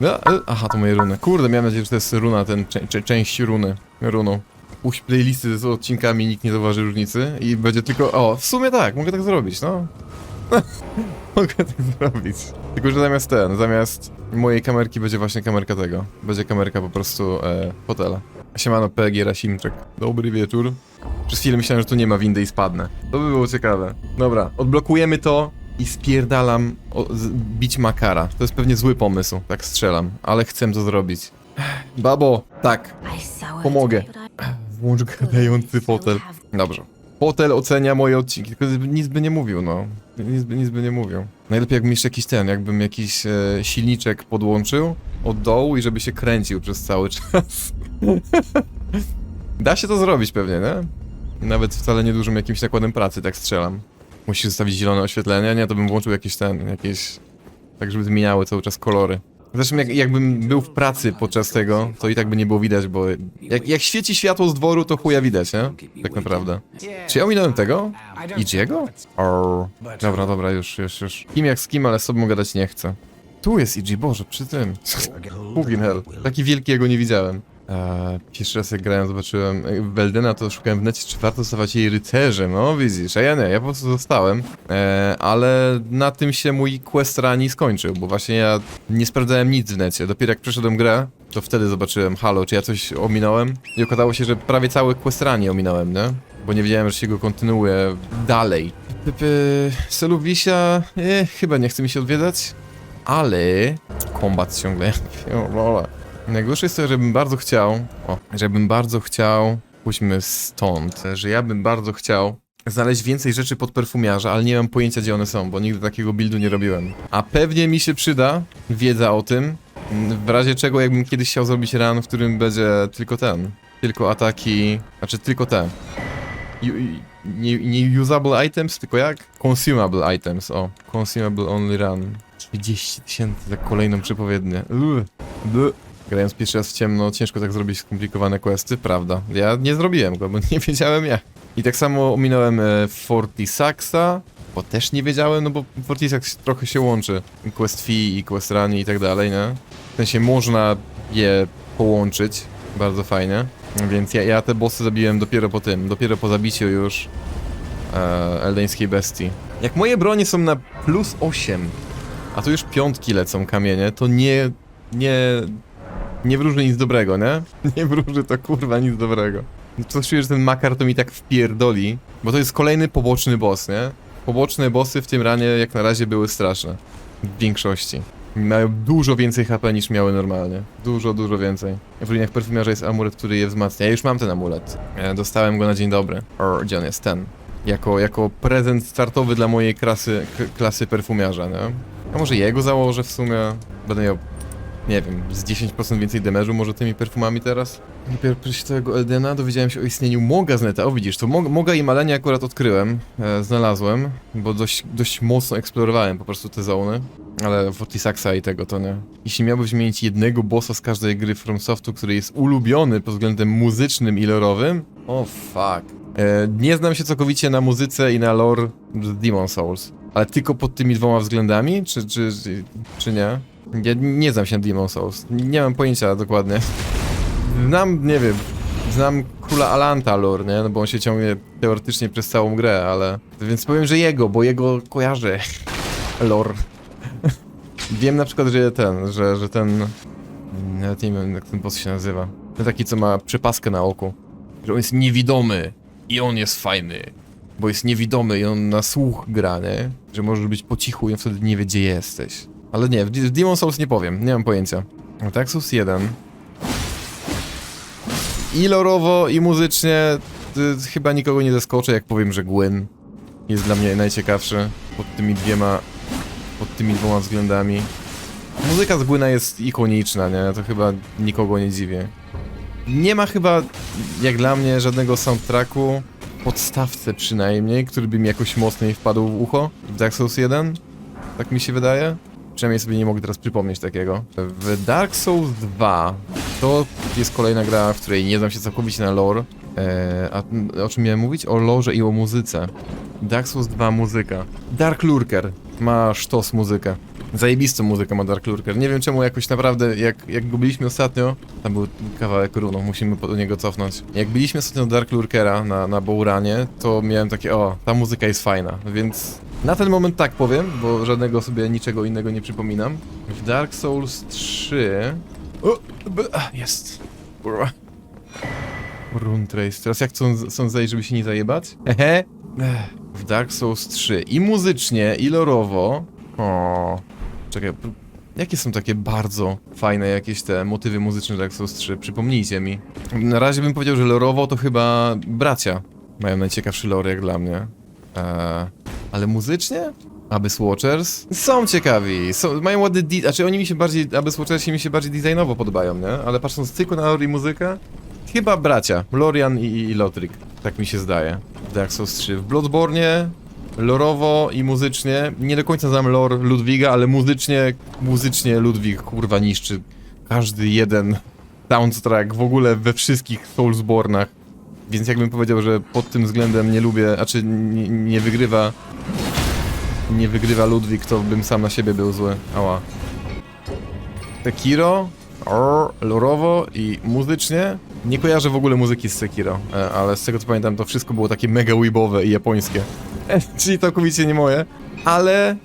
No, e, aha, to moje runy. Kurde, miałem nadzieję, że to jest runa, ten część runy. Runą. Puść playlisty z odcinkami, nikt nie zauważy różnicy i będzie tylko... O, w sumie tak, mogę tak zrobić, no. mogę tak zrobić. Tylko, że zamiast ten, zamiast mojej kamerki będzie właśnie kamerka tego. Będzie kamerka po prostu e, fotela. Siemano, PG Rasimczek. Dobry wieczór. Przez chwilę myślałem, że tu nie ma windy i spadnę. To by było ciekawe. Dobra, odblokujemy to i spierdalam o, z, bić Makara. To jest pewnie zły pomysł, tak strzelam, ale chcę to zrobić. Babo, tak, pomogę. Włącz gadający fotel. Dobrze. Fotel ocenia moje odcinki, tylko nic by nie mówił, no. Nic by, nic by nie mówił. Najlepiej jakbym jeszcze jakiś ten, jakbym jakiś e, silniczek podłączył od dołu i żeby się kręcił przez cały czas. da się to zrobić pewnie, nie? Nawet wcale niedużym jakimś nakładem pracy, tak strzelam. Musisz zostawić zielone oświetlenie, nie? To bym włączył jakieś ten, jakieś... Tak, żeby zmieniały cały czas kolory. Zresztą jak, jakbym był w pracy podczas tego, to i tak by nie było widać, bo jak, jak świeci światło z dworu, to chuja widać, nie? Tak naprawdę. Czy ja ominąłem tego? Idziego? Dobra, dobra, już, już, już. Kim jak z kim, ale z sobą gadać nie chcę. Tu jest Ig, Boże, przy tym. Fucking hell. Taki wielki, jego nie widziałem. Eee, pierwszy raz jak grałem, zobaczyłem e, Weldena, to szukałem w necie, czy warto stawać jej rycerzem. No widzisz, a ja nie, ja po prostu zostałem. Eee, ale na tym się mój quest rani skończył, bo właśnie ja nie sprawdzałem nic w necie. Dopiero jak przeszedłem grę, to wtedy zobaczyłem, halo, czy ja coś ominąłem? I okazało się, że prawie cały quest rani ominąłem, nie? Bo nie wiedziałem, że się go kontynuuje dalej. Pypy, Selubisia, e, chyba nie chce mi się odwiedzać, ale kombat ciągle, o, Najgorsze jest to, żebym bardzo chciał, o, żebym bardzo chciał, pójdźmy stąd, że ja bym bardzo chciał znaleźć więcej rzeczy pod perfumiarza, ale nie mam pojęcia gdzie one są, bo nigdy takiego buildu nie robiłem. A pewnie mi się przyda wiedza o tym, w razie czego jakbym kiedyś chciał zrobić run, w którym będzie tylko ten, tylko ataki, znaczy tylko te. Nie, nie usable items, tylko jak? Consumable items, o. Consumable only run. 30 tysięcy za kolejną przepowiednię. Uuu. Grając pierwszy raz w ciemno, ciężko tak zrobić skomplikowane questy, prawda. Ja nie zrobiłem go, bo nie wiedziałem jak. I tak samo ominąłem e, Fortisaxa, bo też nie wiedziałem, no bo Fortisax trochę się łączy. Quest fee i quest run i tak dalej, nie? W sensie można je połączyć, bardzo fajnie. Więc ja, ja te bossy zabiłem dopiero po tym, dopiero po zabiciu już e, eldeńskiej bestii. Jak moje bronie są na plus 8, a tu już piątki lecą kamienie, to nie, nie, nie wróży nic dobrego, nie? Nie wróży to kurwa nic dobrego. Coś czuję, że ten makar to mi tak wpierdoli, bo to jest kolejny poboczny boss, nie? Poboczne bossy w tym ranie jak na razie były straszne. W większości. Mają dużo więcej HP niż miały normalnie. Dużo, dużo więcej. W ruinach perfumiarza jest amulet, który je wzmacnia. Ja już mam ten amulet. E, Dostałem go na dzień dobry. O, gdzie on jest? Ten. Jako, jako prezent startowy dla mojej klasy, klasy perfumiarza, nie? A może jego założę w sumie? Będę miał, nie wiem, z 10% więcej damage'u może tymi perfumami teraz? Dopiero przez tego Eldena dowiedziałem się o istnieniu Moga z neta. O widzisz, to Mog Moga i Malenia akurat odkryłem, e, znalazłem, bo dość, dość mocno eksplorowałem po prostu te zony. Ale Fortisaxa i tego to nie. Jeśli miałbyś zmienić jednego bossa z każdej gry FromSoftu, który jest ulubiony pod względem muzycznym i lorowym, o fuck. E, nie znam się całkowicie na muzyce i na lore z Demon Souls, ale tylko pod tymi dwoma względami, czy, czy, czy, czy nie? Ja nie znam się na Demon Souls, nie mam pojęcia dokładnie. Znam, nie wiem, znam króla Alanta lore, nie? No bo on się ciągnie teoretycznie przez całą grę, ale... Więc powiem, że jego, bo jego kojarzę. lore. Wiem na przykład, że ten, że, że ten... Nawet nie wiem jak ten boss się nazywa. Ten taki, co ma przepaskę na oku. Że on jest niewidomy i on jest fajny. Bo jest niewidomy i on na słuch gra, nie? Że możesz być po cichu i on wtedy nie wie, gdzie jesteś. Ale nie, w Demon Souls nie powiem, nie mam pojęcia. Taxus 1. I lorowo, i muzycznie y, chyba nikogo nie zaskoczę, jak powiem, że Gwen jest dla mnie najciekawszy pod tymi dwiema, pod tymi dwoma względami. Muzyka z Gwyna jest ikoniczna, nie? To chyba nikogo nie dziwię. Nie ma chyba, jak dla mnie, żadnego soundtracku, podstawce przynajmniej, który by mi jakoś mocniej wpadł w ucho w Dark Souls 1. Tak mi się wydaje. Przynajmniej sobie nie mogę teraz przypomnieć takiego. W Dark Souls 2 to jest kolejna gra, w której nie znam się całkowicie na lore. Eee, a o czym miałem mówić? O lore i o muzyce. Dark Souls 2 muzyka. Dark Lurker ma sztos muzykę. Zajebistą muzykę ma Dark Lurker. Nie wiem czemu jakoś naprawdę, jak, jak go byliśmy ostatnio, tam był kawałek runą, musimy do niego cofnąć. Jak byliśmy ostatnio Dark Lurkera na, na Bouranie, to miałem takie, o, ta muzyka jest fajna, więc na ten moment tak powiem, bo żadnego sobie niczego innego nie przypominam. W Dark Souls 3... O, b- jest. Kurwa. Rune Trace. Teraz jak chcą, chcą zejść, żeby się nie zajebać? Hehe. W Dark Souls 3 i muzycznie, i lorowo. O. Czekaj, jakie są takie bardzo fajne jakieś te motywy muzyczne Dark Souls 3? Przypomnijcie mi. Na razie bym powiedział, że lorowo to chyba bracia mają najciekawszy lore jak dla mnie. Eee, ale muzycznie? Abyss Watchers? Są ciekawi, są, mają ładny di- znaczy oni mi się bardziej, Abyss Watchersi mi się bardziej designowo podobają, nie? Ale patrząc tylko na lore i muzykę, chyba bracia, Lorian i, i Lothric, tak mi się zdaje. Dark Souls 3. W Bloodborne lorowo i muzycznie, nie do końca znam lore Ludwiga, ale muzycznie, muzycznie Ludwig kurwa niszczy każdy jeden soundtrack w ogóle we wszystkich Soulsbornach. Więc jakbym powiedział, że pod tym względem nie lubię, a czy nie, nie wygrywa nie wygrywa Ludwik, to bym sam na siebie był zły. Ała. Sekiro, or, lorowo i muzycznie. Nie kojarzę w ogóle muzyki z Sekiro, e, ale z tego co pamiętam, to wszystko było takie mega weebowe i japońskie. Czyli całkowicie nie moje. Ale e,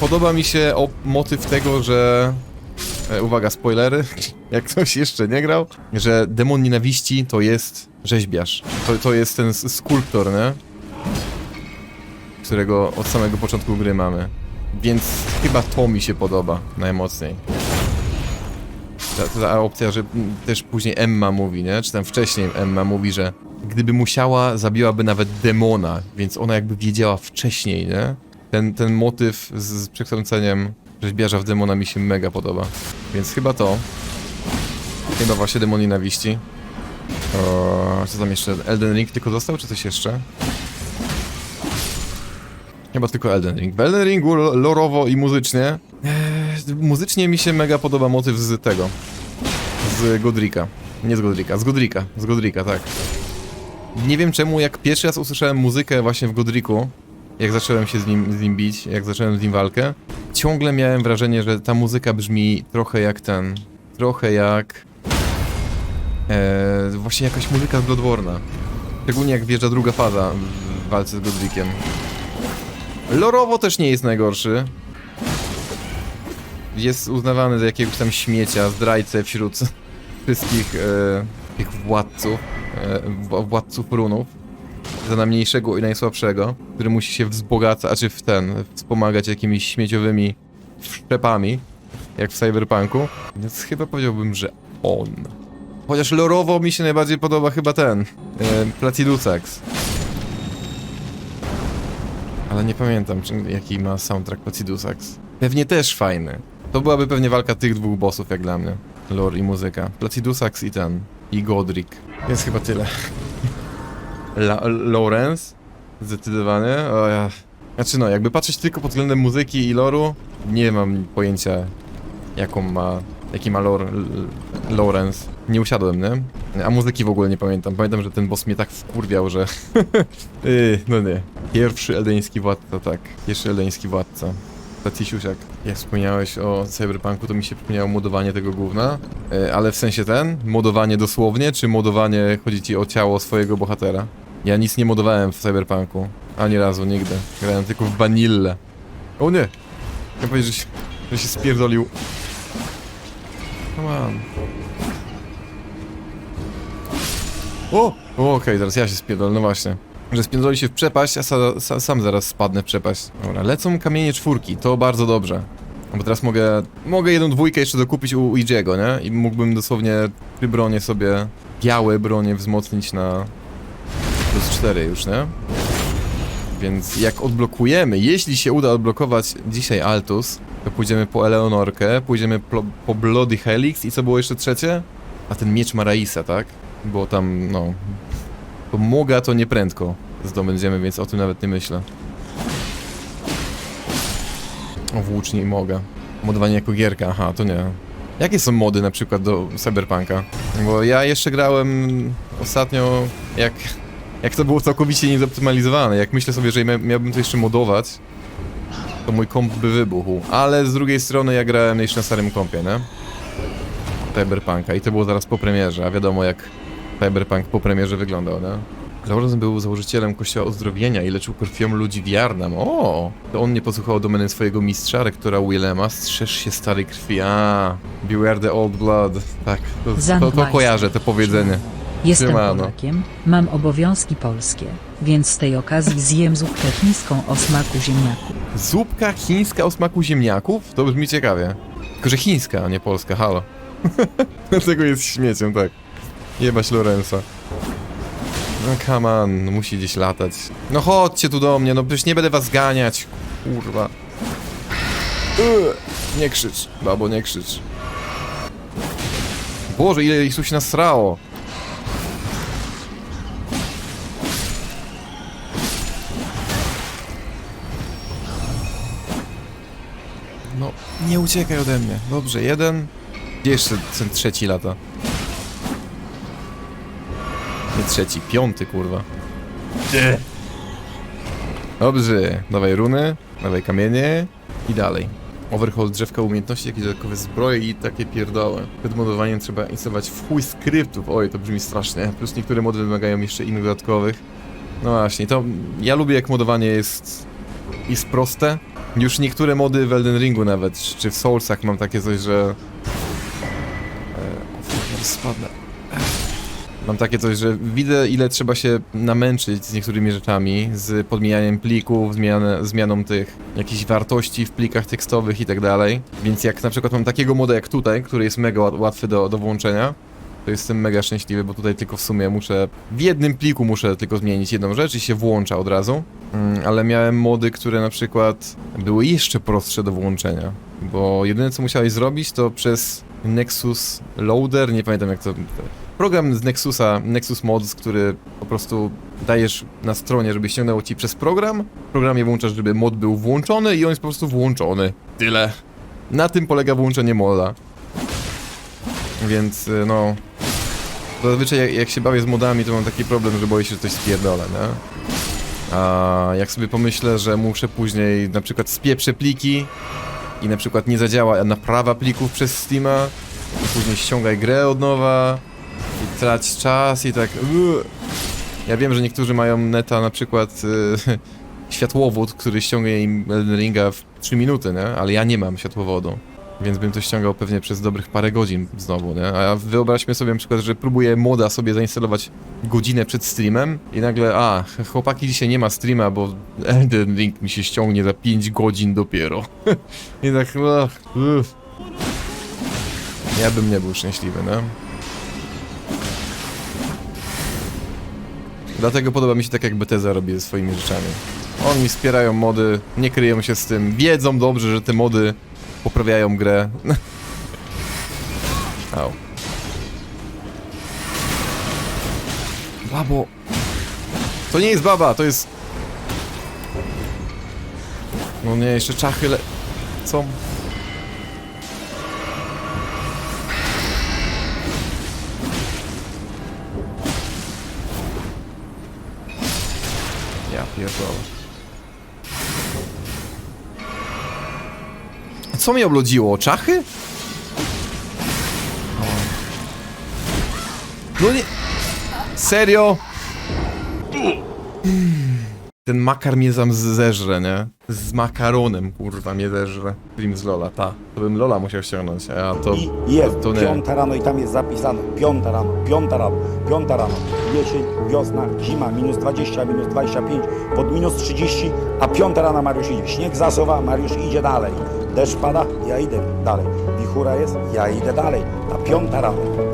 podoba mi się motyw tego, że. E, uwaga, spoilery. Jak ktoś jeszcze nie grał, że demon nienawiści to jest rzeźbiarz. To, to jest ten skulptor, nie? którego od samego początku gry mamy. Więc chyba to mi się podoba najmocniej. Ta, ta opcja, że też później Emma mówi, nie? Czy tam wcześniej Emma mówi, że gdyby musiała, zabiłaby nawet demona, więc ona jakby wiedziała wcześniej, nie? Ten, ten motyw z, z przekształceniem rzeźbiarza w demona mi się mega podoba. Więc chyba to. Chyba właśnie demon nienawiści. O, co tam jeszcze? Elden Ring tylko został, czy coś jeszcze? Chyba tylko Elden Ring. W Elden Ringu lo- lorowo i muzycznie. Eee, muzycznie mi się mega podoba motyw z tego. Z Godrika. Nie z Godrika, z Godrika. Z Godrika, tak. Nie wiem czemu, jak pierwszy raz usłyszałem muzykę właśnie w Godriku, jak zacząłem się z nim, z nim bić, jak zacząłem z nim walkę, ciągle miałem wrażenie, że ta muzyka brzmi trochę jak ten. Trochę jak. Eee, właśnie jakaś muzyka z Bloodborne'a. Szczególnie jak wjeżdża druga faza w walce z Godrikiem. Lorowo też nie jest najgorszy. Jest uznawany za jakiegoś tam śmiecia, zdrajcę wśród wszystkich e, tych władców, e, wła- władców runów. Za najmniejszego i najsłabszego, który musi się wzbogacać, czy w ten, wspomagać jakimiś śmieciowymi wszczepami, jak w Cyberpunku. Więc chyba powiedziałbym, że on. Chociaż lorowo mi się najbardziej podoba chyba ten, e, Placidusax. Ale nie pamiętam, czy, jaki ma soundtrack Placidusax. Pewnie też fajny. To byłaby pewnie walka tych dwóch bossów, jak dla mnie. Lore i muzyka. Placidusax i ten. I Godric. Jest chyba tyle. La Lawrence? Zdecydowanie? O ja... Znaczy no, jakby patrzeć tylko pod względem muzyki i loru, nie mam pojęcia, jaką ma... Jaki ma lore Lawrence. Nie usiadłem, nie? A muzyki w ogóle nie pamiętam. Pamiętam, że ten boss mnie tak wkurwiał, że... Yy, no nie. Pierwszy eldeński władca, tak. Pierwszy eldeński władca. Tacisiusiak. Jak wspomniałeś o Cyberpunku, to mi się przypomniało modowanie tego gówna. Yy, ale w sensie ten? Modowanie dosłownie, czy modowanie chodzi ci o ciało swojego bohatera? Ja nic nie modowałem w Cyberpunku. Ani razu, nigdy. Grałem tylko w Vanille. O nie! Ja powiedzieć, że się, że się spierdolił. Come on. O! o Okej, zaraz ja się spierdolę, no właśnie. Że spierdoli się w przepaść, a sa, sa, sam zaraz spadnę w przepaść. Dobra, lecą kamienie czwórki, to bardzo dobrze. Bo teraz mogę, mogę jedną dwójkę jeszcze dokupić u Idziego, nie? I mógłbym dosłownie trzy bronie sobie, białe bronie wzmocnić na plus 4 już, nie? Więc jak odblokujemy, jeśli się uda odblokować dzisiaj Altus, to pójdziemy po Eleonorkę, pójdziemy po, po Bloody Helix i co było jeszcze trzecie? A ten miecz Maraisa, tak? Bo tam, no... To Moga to nieprędko zdobędziemy, więc o tym nawet nie myślę. O włóczni i Moga. Modowanie jako gierka, aha, to nie. Jakie są mody na przykład do Cyberpunka? Bo ja jeszcze grałem ostatnio, jak, jak to było całkowicie niezoptymalizowane. Jak myślę sobie, że mia- miałbym to jeszcze modować, to mój komp by wybuchł. Ale z drugiej strony ja grałem jeszcze na starym kompie, nie? Cyberpunka i to było zaraz po premierze, a wiadomo jak Cyberpunk po premierze wyglądał, nie? Lawrence był założycielem Kościoła Uzdrowienia i leczył krwią ludzi w Jarnam. O! To on nie posłuchał domeny swojego mistrza, rektora Willema. Strzeż się starej krwi. A, beware the old blood. Tak, to, to, to kojarzę, to powiedzenie. Jestem Siemano. Polakiem, mam obowiązki polskie, więc z tej okazji zjem zupkę chińską o smaku ziemniaku. Zupka chińska o smaku ziemniaków? To brzmi ciekawie. Tylko, że chińska, a nie polska, halo. Dlatego jest śmieciem, tak. Jebać Lorenza. No come on, no musi gdzieś latać. No chodźcie tu do mnie, no przecież nie będę was ganiać. Kurwa. Nie krzycz, babo, nie krzycz. Boże, ile ich tu się nasrało. No, nie uciekaj ode mnie. Dobrze, jeden. Gdzie jeszcze ten trzeci lata? Trzeci, piąty, kurwa. Dobrze, dawaj runy, dawaj kamienie i dalej. Overhaul drzewka umiejętności, jakieś dodatkowe zbroje i takie pierdoły. Przed modowaniem trzeba instalować w chuj skryptów. Oj, to brzmi strasznie. Plus niektóre mody wymagają jeszcze innych dodatkowych. No właśnie, to ja lubię jak modowanie jest, jest proste. Już niektóre mody w Elden Ringu nawet, czy w Soulsach mam takie coś, że... E, fuck, spadnę. Mam takie coś, że widzę ile trzeba się namęczyć z niektórymi rzeczami, z podmijaniem plików, zmian zmianą tych jakichś wartości w plikach tekstowych i tak dalej. Więc jak na przykład mam takiego moda jak tutaj, który jest mega łat- łatwy do, do włączenia, to jestem mega szczęśliwy, bo tutaj tylko w sumie muszę, w jednym pliku muszę tylko zmienić jedną rzecz i się włącza od razu. Mm, ale miałem mody, które na przykład były jeszcze prostsze do włączenia. Bo jedyne co musiałeś zrobić to przez Nexus Loader, nie pamiętam jak to... Program z Nexusa, Nexus Mods, który po prostu dajesz na stronie, żeby ściągnęło ci przez program. W programie włączasz, żeby mod był włączony i on jest po prostu włączony. Tyle. Na tym polega włączenie moda. Więc y, no... Zazwyczaj jak, jak się bawię z modami, to mam taki problem, że boję się, że coś spierdolę, nie? A jak sobie pomyślę, że muszę później na przykład spieprzę pliki i na przykład nie zadziała naprawa plików przez Steama później ściągaj grę od nowa trać czas i tak. Ja wiem, że niektórzy mają neta na przykład y, światłowód, który ściągnie im Elden Ringa w 3 minuty, nie? Ale ja nie mam światłowodu. Więc bym to ściągał pewnie przez dobrych parę godzin znowu, nie? A wyobraźmy sobie na przykład, że próbuję moda sobie zainstalować godzinę przed streamem i nagle, a, chłopaki dzisiaj nie ma streama, bo Elden Ring mi się ściągnie za 5 godzin dopiero. I tak, ach, uff. Ja bym nie był szczęśliwy, nie? Dlatego podoba mi się tak, jak Bethesda robi ze swoimi rzeczami. Oni wspierają mody, nie kryją się z tym, wiedzą dobrze, że te mody poprawiają grę. Au. Babo. To nie jest baba, to jest... No nie, jeszcze czachy le... Co? Co mnie oblodziło? Czachy? No nie... Serio? Ten makar mnie tam zeżre, nie? Z makaronem, kurwa, mnie zeżre. Film z Lola, ta. To bym Lola musiał ściągnąć, a to... I jest to nie. piąta rano i tam jest zapisane piąta rano, piąta rano, piąta rano, jesień, wiosna, zima, minus 20, minus 25, pod minus 30, a piąta rano Mariusz idzie. Śnieg zasuwa, Mariusz idzie dalej. Deszcz pada, ja idę dalej. Wichura jest, ja idę dalej. A piąta rano.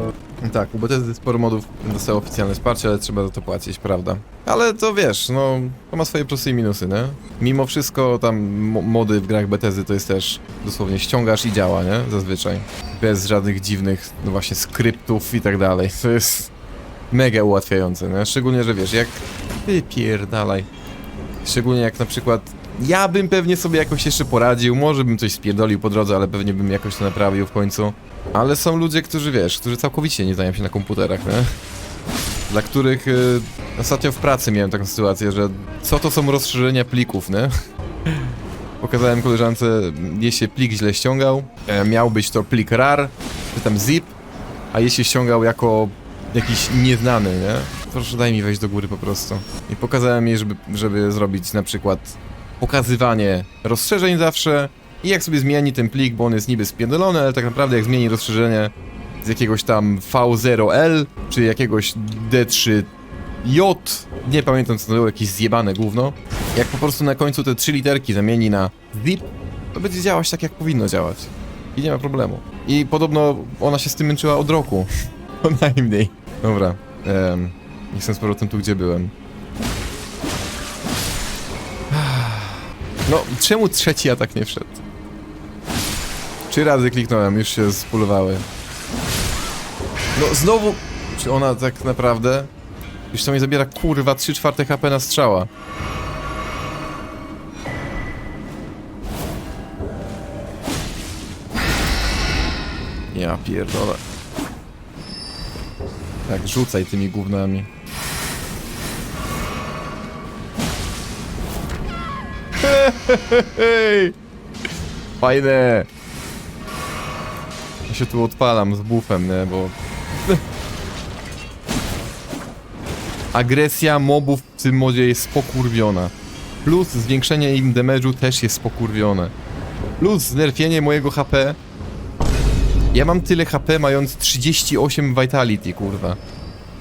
Tak, u Bethesdy sporo modów dostało oficjalne wsparcie, ale trzeba za to płacić, prawda? Ale to wiesz, no, to ma swoje plusy i minusy, nie? Mimo wszystko tam mo- mody w grach Bethesdy to jest też dosłownie ściągasz i działa, nie? Zazwyczaj. Bez żadnych dziwnych, no właśnie, skryptów i tak dalej. To jest mega ułatwiające, nie? Szczególnie, że wiesz, jak... Wypierdalaj. Szczególnie jak na przykład ja bym pewnie sobie jakoś jeszcze poradził, może bym coś spierdolił po drodze, ale pewnie bym jakoś to naprawił w końcu. Ale są ludzie, którzy wiesz, którzy całkowicie nie znają się na komputerach, nie? Dla których y, ostatnio w pracy miałem taką sytuację, że co to są rozszerzenia plików, nie? Pokaz pokazałem koleżance, gdzie się plik źle ściągał. E, miał być to plik RAR, czy tam zip, a je się ściągał jako jakiś nieznany, nie? Proszę daj mi wejść do góry po prostu. I pokazałem jej, żeby, żeby zrobić na przykład pokazywanie rozszerzeń zawsze i jak sobie zmieni ten plik, bo on jest niby spierdolony, ale tak naprawdę jak zmieni rozszerzenie z jakiegoś tam V0L, czy jakiegoś D3J, nie pamiętam co to było, jakieś zjebane gówno, jak po prostu na końcu te trzy literki zamieni na zip, to będzie działać tak jak powinno działać. I nie ma problemu. I podobno ona się z tym męczyła od roku. Co najmniej. Dobra. Um, jestem z powrotem tu, gdzie byłem. No, czemu trzeci atak nie wszedł? Trzy razy kliknąłem, już się spulowały. No, znowu... Czy ona tak naprawdę... Już to mi zabiera, kurwa, 3 czwarte HP na strzała. Ja pierdolę. Tak, rzucaj tymi gównami. Fajne! Ja się tu odpalam z bufem, nie, bo... Agresja mobów w tym modzie jest pokurwiona. Plus zwiększenie im damage'u też jest pokurwione. Plus znerfienie mojego HP. Ja mam tyle HP mając 38 vitality, kurwa.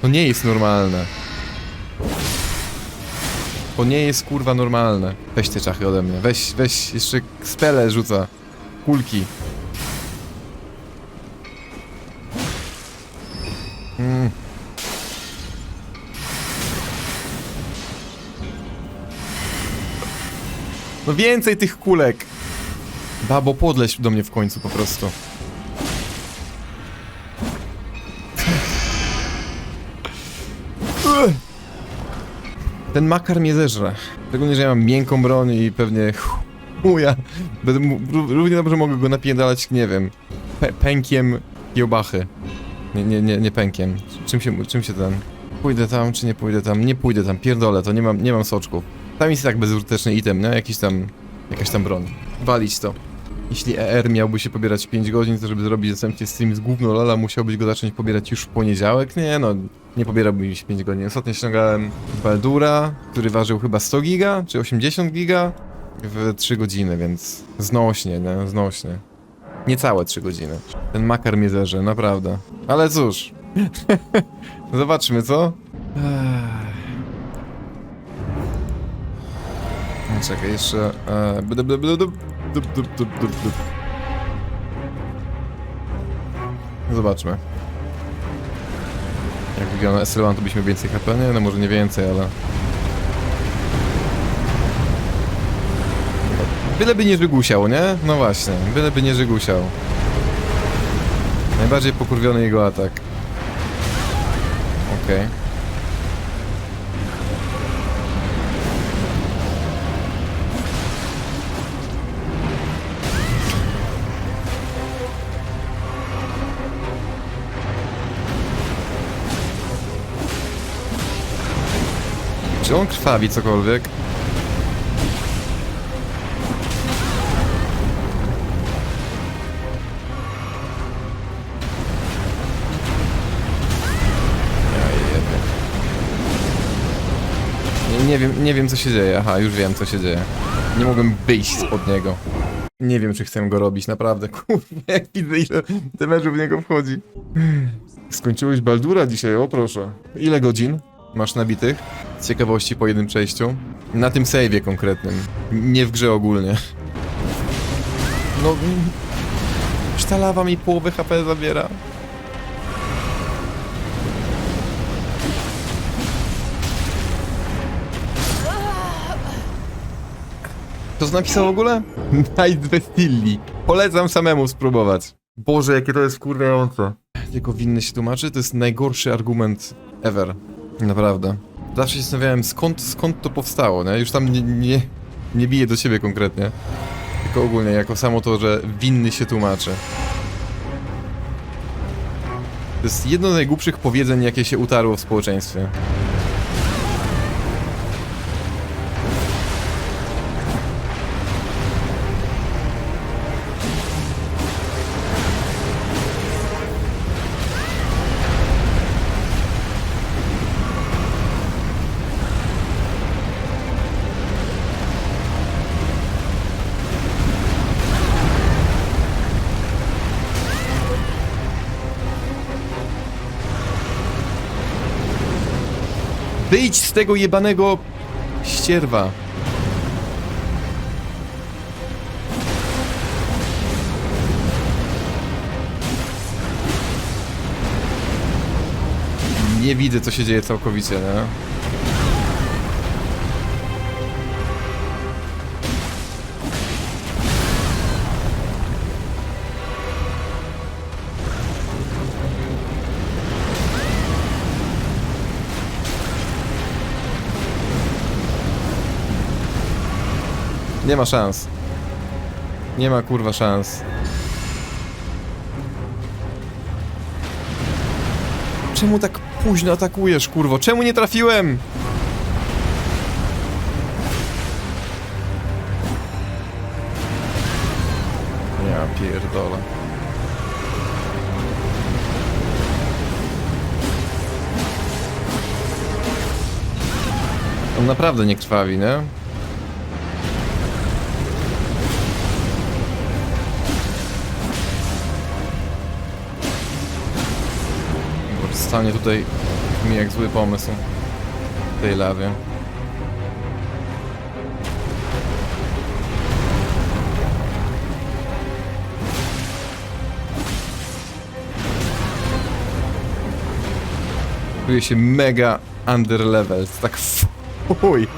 To nie jest normalne. To nie jest kurwa normalne. Weź te czachy ode mnie. Weź, weź, jeszcze spele rzuca. Kulki. Mm. No więcej tych kulek. Babo, podleś do mnie w końcu po prostu. Ten makar mnie zeżre. Szczególnie, że ja mam miękką broń i pewnie chuja. Będę równie dobrze mogę go napierdalać, nie wiem, pe pękiem kiełbachy. Nie, nie, nie, nie pękiem. Czym się, czym się ten... Pójdę tam, czy nie pójdę tam? Nie pójdę tam, pierdolę, to nie mam, nie mam soczków. Tam jest tak bezużyteczny item, nie? Jakiś tam, jakaś tam broń. Walić to. Jeśli ER miałby się pobierać 5 godzin, to żeby zrobić następnie stream z gówno Lola, musiałbyś go zacząć pobierać już w poniedziałek? Nie no, nie pobierałby mi się 5 godzin. Ostatnio ściągałem Baldura, który ważył chyba 100 giga, czy 80 giga w 3 godziny, więc znośnie, nie? Znośnie. Niecałe 3 godziny. Ten makar mnie zerze, naprawdę. Ale cóż. Zobaczmy, co? Czekaj, jeszcze... E, dup, dup, dup, dup, dup. Zobaczmy. Jak wygląda Esylwan, to byśmy więcej HP? Nie, no może nie więcej, ale... Byleby nie żygusiał, nie? No właśnie, byleby nie żygusiał. Najbardziej pokurwiony jego atak. Okej. Okay. Czy on krwawi cokolwiek? Nie, nie wiem, nie wiem co się dzieje. Aha, już wiem co się dzieje. Nie mogłem wyjść spod niego. Nie wiem czy chcę go robić, naprawdę. Kurwa, jak widzę ile w niego wchodzi. Skończyłeś Baldura dzisiaj, o proszę. Ile godzin masz nabitych? Z ciekawości po jednym przejściu. Na tym save'ie konkretnym. Nie w grze ogólnie. No... mm, ta lawa mi połowę HP zabiera. To napisał w ogóle? Night Vestilli. Polecam samemu spróbować. Boże, jakie to jest wkurwiające. Tylko winny się tłumaczy? To jest najgorszy argument ever. Naprawdę. Zawsze się zastanawiałem, skąd, skąd to powstało, nie? Już tam nie, nie, nie biję do ciebie konkretnie. Tylko ogólnie, jako samo to, że winny się tłumaczy. To jest jedno z najgłupszych powiedzeń, jakie się utarło w społeczeństwie. Wyjdź z tego jebanego ścierwa. Nie widzę, co się dzieje całkowicie, nie? Nie ma szans. Nie ma kurwa szans. Czemu tak późno atakujesz, kurwo? Czemu nie trafiłem? Ja pierdolę. On naprawdę nie krwawi, nie? Bo Stanie tutaj mi jak zły pomysł. W tej lawie. Czuję się mega underleveled, tak fuj.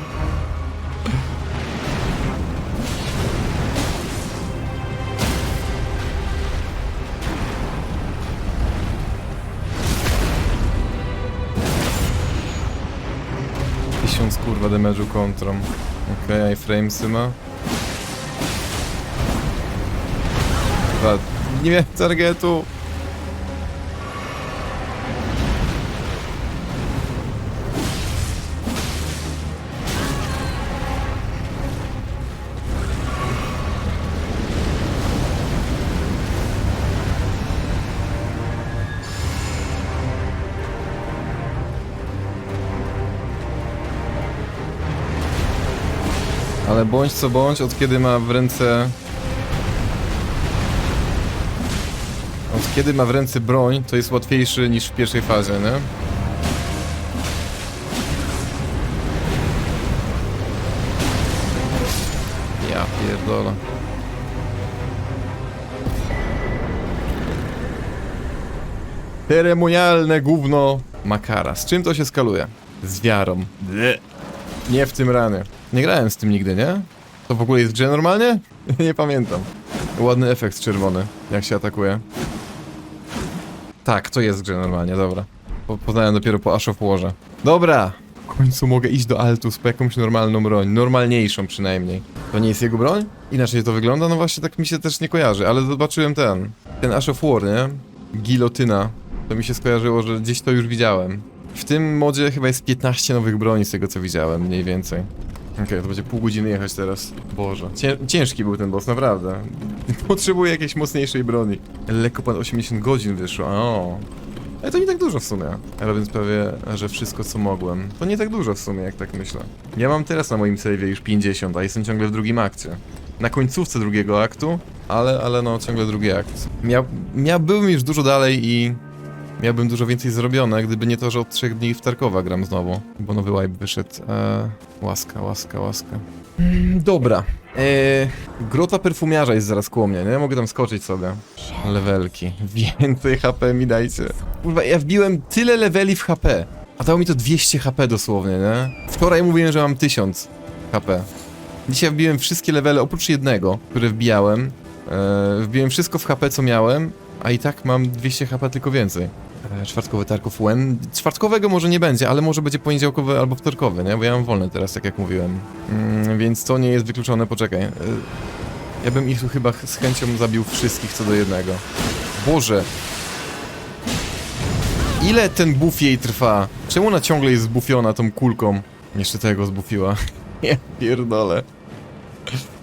Damage'u kontrą. Okej, okay, iframesy ma. Chyba nie miałem targetu. Ale bądź co bądź, od kiedy ma w ręce... Od kiedy ma w ręce broń, to jest łatwiejszy niż w pierwszej fazie, nie? Ja pierdolę. Ceremonialne gówno Makara. Z czym to się skaluje? Z wiarą. Nie w tym ranie. Nie grałem z tym nigdy, nie? To w ogóle jest grze normalnie? nie pamiętam. Ładny efekt czerwony, jak się atakuje. Tak, to jest grze normalnie, dobra. Po, poznałem dopiero po Ash of Warze. Dobra! W końcu mogę iść do Altus po jakąś normalną broń. Normalniejszą przynajmniej. To nie jest jego broń? Inaczej to wygląda? No właśnie tak mi się też nie kojarzy, ale zobaczyłem ten. Ten Ash of War, nie? Gilotyna. To mi się skojarzyło, że gdzieś to już widziałem. W tym modzie chyba jest 15 nowych broni z tego co widziałem, mniej więcej. Okej, to będzie pół godziny jechać teraz. Boże. Cię ciężki był ten boss, naprawdę. Potrzebuję jakiejś mocniejszej broni. Lekko ponad 80 godzin wyszło, o. Ale to nie tak dużo w sumie. Robiąc prawie, że wszystko co mogłem. To nie tak dużo w sumie, jak tak myślę. Ja mam teraz na moim save'ie już 50, a jestem ciągle w drugim akcie. Na końcówce drugiego aktu, ale, ale no, ciągle drugi akt. Miał, miałbym już dużo dalej i miałbym dużo więcej zrobione, gdyby nie to, że od trzech dni w Tarkowa gram znowu, bo nowy wipe wyszedł. Eee, łaska, łaska, łaska. Mm, dobra. Eee, grota perfumiarza jest zaraz koło mnie, nie? Mogę tam skoczyć sobie. Levelki. Więcej HP mi dajcie. Kurwa, ja wbiłem tyle leveli w HP, a dało mi to 200 HP dosłownie, nie? Wczoraj mówiłem, że mam 1000 HP. Dzisiaj wbiłem wszystkie levele oprócz jednego, które wbijałem. Eee, wbiłem wszystko w HP, co miałem, a i tak mam 200 HP tylko więcej. E, Czwartkowy Tarkov When. Czwartkowego może nie będzie, ale może będzie poniedziałkowy albo wtorkowy, nie? Bo ja mam wolne teraz, tak jak mówiłem. Mm, więc to nie jest wykluczone, poczekaj. E, Ja bym ich tu chyba ch- z chęcią zabił wszystkich co do jednego. Boże! Ile ten buff jej trwa? Czemu ona ciągle jest zbufiona tą kulką? Jeszcze tego zbufiła. Ja pierdolę.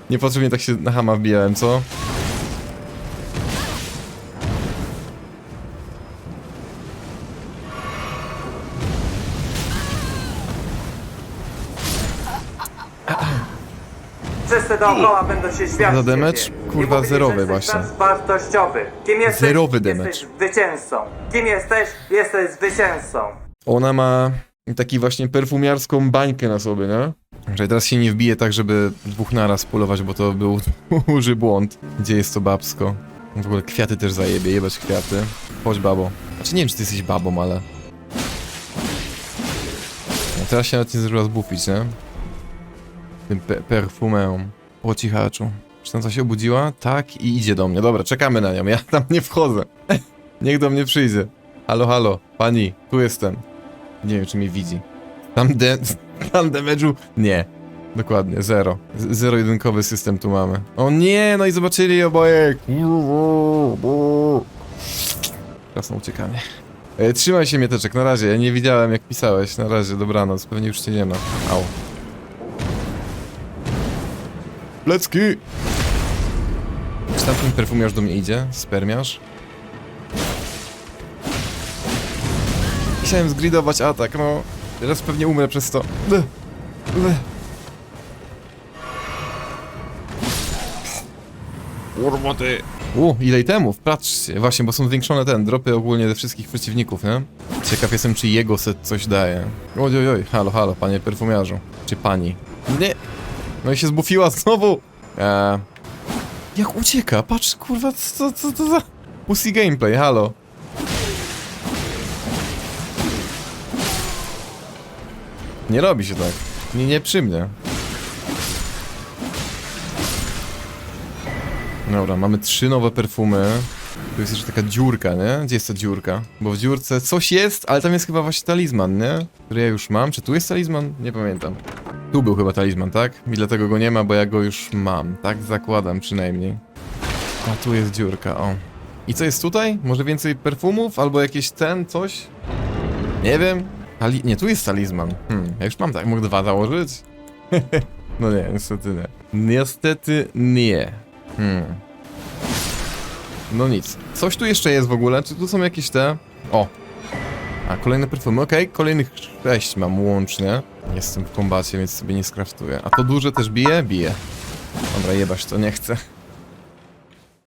Niepotrzebnie tak się na hama wbijałem, co? Wszyscy dookoła będą się śmiać Za damage? ciebie. Kurwa, I zerowy jesteś właśnie. wartościowy. Kim jesteś? Zerowy damage. Jesteś zwycięzcą. Kim jesteś? Jesteś zwycięzcą. Ona ma taki właśnie perfumiarską bańkę na sobie, nie? Że teraz się nie wbije tak, żeby dwóch naraz polować, bo to był duży błąd. Gdzie jest to babsko? W ogóle kwiaty też zajebie, jebać kwiaty. Chodź babo. Znaczy nie wiem, czy ty jesteś babą, ale... No teraz się nawet nie zdążyła zbufić, nie? Tym pe. Po cichaczu. Czy tam się obudziła? Tak i idzie do mnie. Dobra, czekamy na nią. Ja tam nie wchodzę. Niech do mnie przyjdzie. Halo, halo. Pani, tu jestem. Nie wiem, czy mnie widzi. Tam, de tam damage'u? Nie. Dokładnie, zero. Z Zero-jedynkowy system tu mamy. O nie, no i zobaczyli oboje. Teraz na uciekanie. E, trzymaj się, Mieteczek, na razie. Ja nie widziałem, jak pisałeś. Na razie, dobranoc. Pewnie już cię nie ma. Au. Lecki! Czy tamten perfumiarz do mnie idzie? Spermiarz? Chciałem zgridować atak, no. Teraz pewnie umrę przez to. Bleh. Bleh. Kurwa ty. U, ile itemów, patrzcie. Właśnie, bo są zwiększone ten, dropy ogólnie ze wszystkich przeciwników, nie? Ciekaw jestem, czy jego set coś daje. Oj, oj, oj, halo, halo, panie perfumiarzu. Czy pani? Nie. No i się zbufiła znowu. Eee. Jak ucieka? Patrz, kurwa, co, co to za... Pussy gameplay, halo. Nie robi się tak. Nie, nie przy mnie. Dobra, mamy trzy nowe perfumy. Tu jest jeszcze taka dziurka, nie? Gdzie jest ta dziurka? Bo w dziurce coś jest, ale tam jest chyba właśnie talizman, nie? Który ja już mam. Czy tu jest talizman? Nie pamiętam. Tu był chyba talizman, tak? I dlatego go nie ma, bo ja go już mam. Tak zakładam przynajmniej. A tu jest dziurka, o. I co jest tutaj? Może więcej perfumów? Albo jakieś ten, coś? Nie wiem. Ali nie, tu jest talizman. Hmm, ja już mam tak, mogę dwa założyć? no nie, niestety nie. Niestety nie. Hmm. No nic. Coś tu jeszcze jest w ogóle? Czy tu są jakieś te... O! A, kolejne perfumy, okej. Kolejnych sześć mam łącznie. Jestem w kombacie, więc sobie nie skraftuję. A to duże też bije? Bije. Dobra, jebać to, nie chcę.